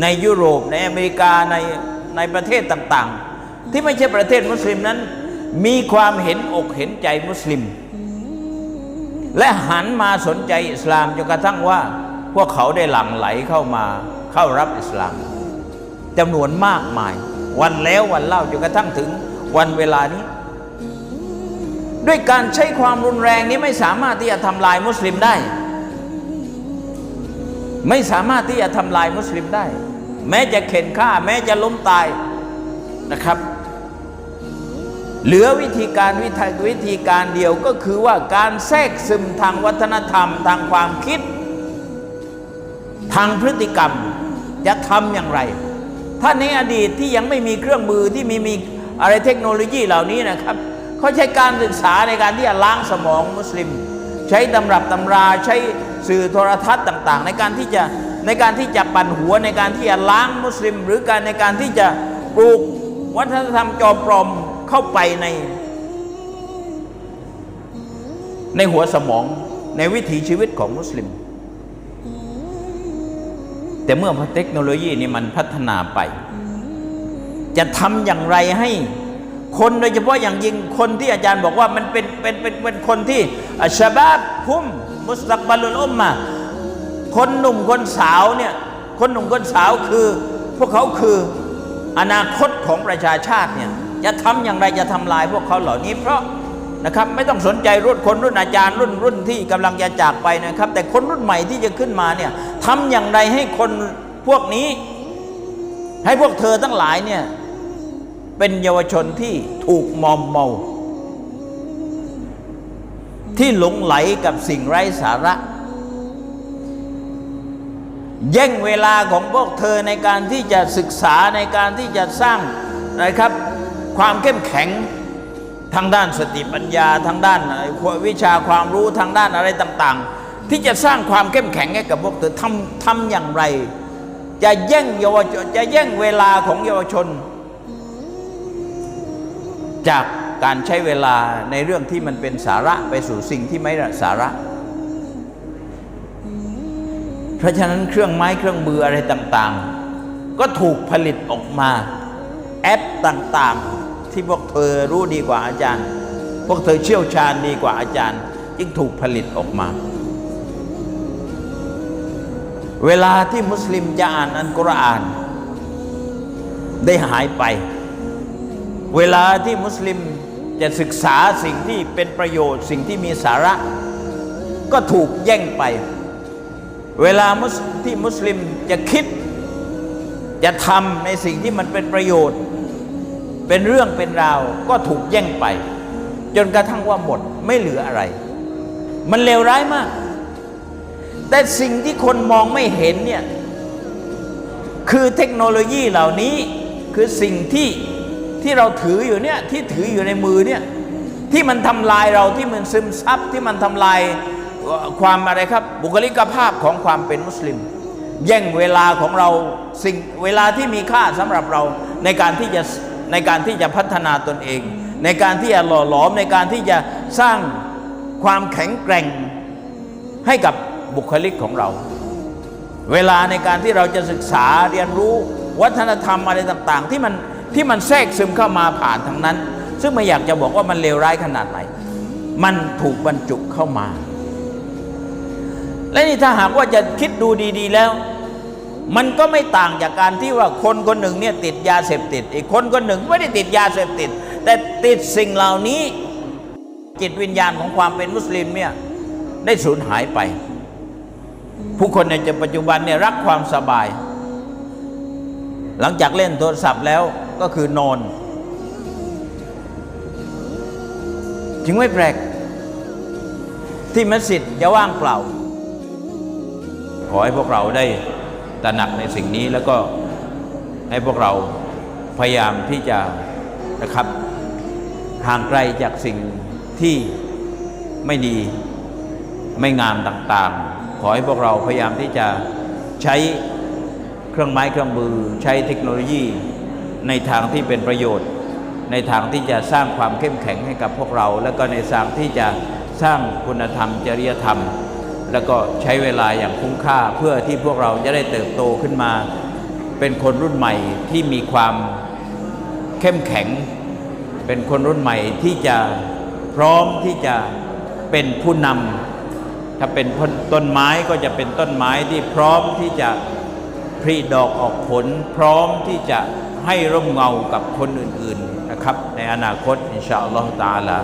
ในยุโรปในอเมริกาในในประเทศต่างๆ ที่ไม่ใช่ประเทศมุสลิมนั้น มีความเห็นอกเห็นใจมุสลิม และหันมาสนใจอิสลามจนกระทั่งว่า พวกเขาได้หลั่งไหลเข้ามาเข้ารับอิสลามจำนวนมากมาย วันแล้ววันเล่าจนกระทั่งถึงวันเวลานี้ ด้วยการใช้ความรุนแรงนี้ไม่สามารถที่จะทำลายมุสลิมได้ ไม่สามารถที่จะทำลายมุสลิมได้ แม้จะเข็นฆ่า แม้จะล้มตายนะครับ เหลือวิธีการวิธีวิธีการเดียวก็คือว่าการแทรกซึมทางวัฒนธรรม ทางความคิด ทางพฤติกรรมจะทำอย่างไร ถ้าในอดีตที่ยังไม่มีเครื่องมือที่มีมีอะไรเทคโนโลยีเหล่านี้นะครับเขาใช้การศึกษาในการที่จะล้างสมองมุสลิม ใช้ตำรับตำราใช้สื่อโทรทัศน์ต่าง ๆ ในการที่จะในการที่จะปั่นหัวในการที่จะล้างมุสลิม หรือการในการที่จะปลูกวัฒนธรรมจอมปลอมเข้าไปใน ในหัวสมองในวิถีชีวิตของมุสลิม แต่เมื่อเทคโนโลยีนี่มันพัฒนาไป จะทำอย่างไรให้ คนโดยเฉพาะอย่างยิ่งคนที่อาจารย์บอกว่ามันเป็นเป็นเป็นเป็นคนที่อัชบาบพุมมุสตักบัลุลอุมมาคนหนุ่มคนสาวเนี่ยคนหนุ่มคนสาวคือพวกเขาคืออนาคตของประชาชาติเนี่ยจะทำอย่างไรจะทำลายพวกเขาเหล่านี้ เพราะนะครับไม่ต้องสนใจรุ่นคนรุ่นอาจารย์รุ่นรุ่นที่กำลังจะจากไปนะครับ แต่คนรุ่นใหม่ที่จะขึ้นมาเนี่ยทำอย่างไรให้คนพวกนี้ ให้พวกเธอทั้งหลายเนี่ย เป็นเยาวชนที่ถูกมอมเมา ที่หลงไหลกับสิ่งไร้สาระ แย่งเวลาของพวกเธอในการที่จะศึกษาในการที่จะสร้างนะครับ ความเข้มแข็งทางด้านสติปัญญาทางด้านวิชาความรู้ทางด้านอะไรต่าง ๆ ที่จะสร้างความเข้มแข็งให้กับพวกเธอทำทำอย่างไร จะแย่งเยาวชนจะแย่งเวลาของเยาวชน จากการใช้เวลาในเรื่องที่มันเป็นสาระไปสู่สิ่งที่ไม่สาระ เพราะฉะนั้นเครื่องไม้เครื่องมืออะไรต่างๆ ก็ถูกผลิตออกมา แอปต่างๆ ที่พวกเธอรู้ดีกว่าอาจารย์ พวกเธอเชี่ยวชาญดีกว่าอาจารย์ จึงถูกผลิตออกมา เวลาที่มุสลิมจะอ่านอันกุรอาน ได้หายไป เวลาที่มุสลิมจะศึกษาสิ่งที่เป็นประโยชน์ สิ่งที่มีสาระ ก็ถูกแย่งไป เวลาที่มุสลิมจะคิด จะทำในสิ่งที่มันเป็นประโยชน์ เป็นเรื่องเป็นราว ก็ถูกแย่งไป จนกระทั่งว่าหมดไม่เหลืออะไร มันเลวร้ายมาก แต่สิ่งที่คนมองไม่เห็นเนี่ยคือเทคโนโลยีเหล่านี้คือสิ่งที่ ที่เราถืออยู่เนี่ยที่ถืออยู่ในมือเนี่ยที่มันทำลายเราที่มันซึมซับที่มันทำลายความอะไรครับ บุคลิกภาพของความเป็นมุสลิม แย่งเวลาของเราสิ่งเวลาที่มีค่าสำหรับเราในการที่จะในการที่จะพัฒนาตนเอง ในการที่จะหล่อหลอมในการที่จะสร้างความแข็งแกร่งให้กับบุคลิกของเรา เวลาในการที่เราจะศึกษาเรียนรู้วัฒนธรรมอะไรต่าง ๆ ที่มัน ที่มันแทรกซึมเข้ามาผ่านทางนั้น ซึ่งไม่อยากจะบอกว่ามันเลวร้ายขนาดไหน มันถูกบรรจุเข้ามา และนี่ถ้าหากว่าจะคิดดูดีๆแล้ว มันก็ไม่ต่างจากการที่ว่าคนคนหนึ่งเนี่ยติดยาเสพติด อีกคนคนหนึ่งไม่ได้ติดยาเสพติด แต่ติดสิ่งเหล่านี้จิตวิญญาณของความเป็นมุสลิมเนี่ยได้สูญหายไป ผู้คนในปัจจุบันเนี่ยรักความสบาย หลังจากเล่นโทรศัพท์แล้ว ก็คือนอน จึงไม่แปลก ที่มัสยิดจะว่างเปล่า ขอให้พวกเราได้ตระหนักในสิ่งนี้แล้วก็ให้พวกเราพยายามที่จะนะครับห่างไกลจากสิ่งที่ไม่ดีไม่งามต่างๆ ขอให้พวกเราพยายามที่จะใช้เครื่องไม้เครื่องมือ ใช้เทคโนโลยี ในทางที่เป็นประโยชน์ ในทางที่จะสร้างความเข้มแข็งให้กับพวกเรา แล้วก็ในทางที่จะสร้างคุณธรรมจริยธรรม แล้วก็ใช้เวลาอย่างคุ้มค่าเพื่อที่พวกเราจะได้เติบโตขึ้นมา เป็นคนรุ่นใหม่ที่มีความเข้มแข็ง เป็นคนรุ่นใหม่ที่จะพร้อมที่จะเป็นผู้นำถ้าเป็นต้นไม้ก็จะเป็นต้นไม้ที่พร้อมที่จะ ผลิดอกออกผลพร้อมที่จะให้ร่มเงากับคนอื่น ๆนะครับ ในอนาคต อินชาอัลลอฮฺตาลา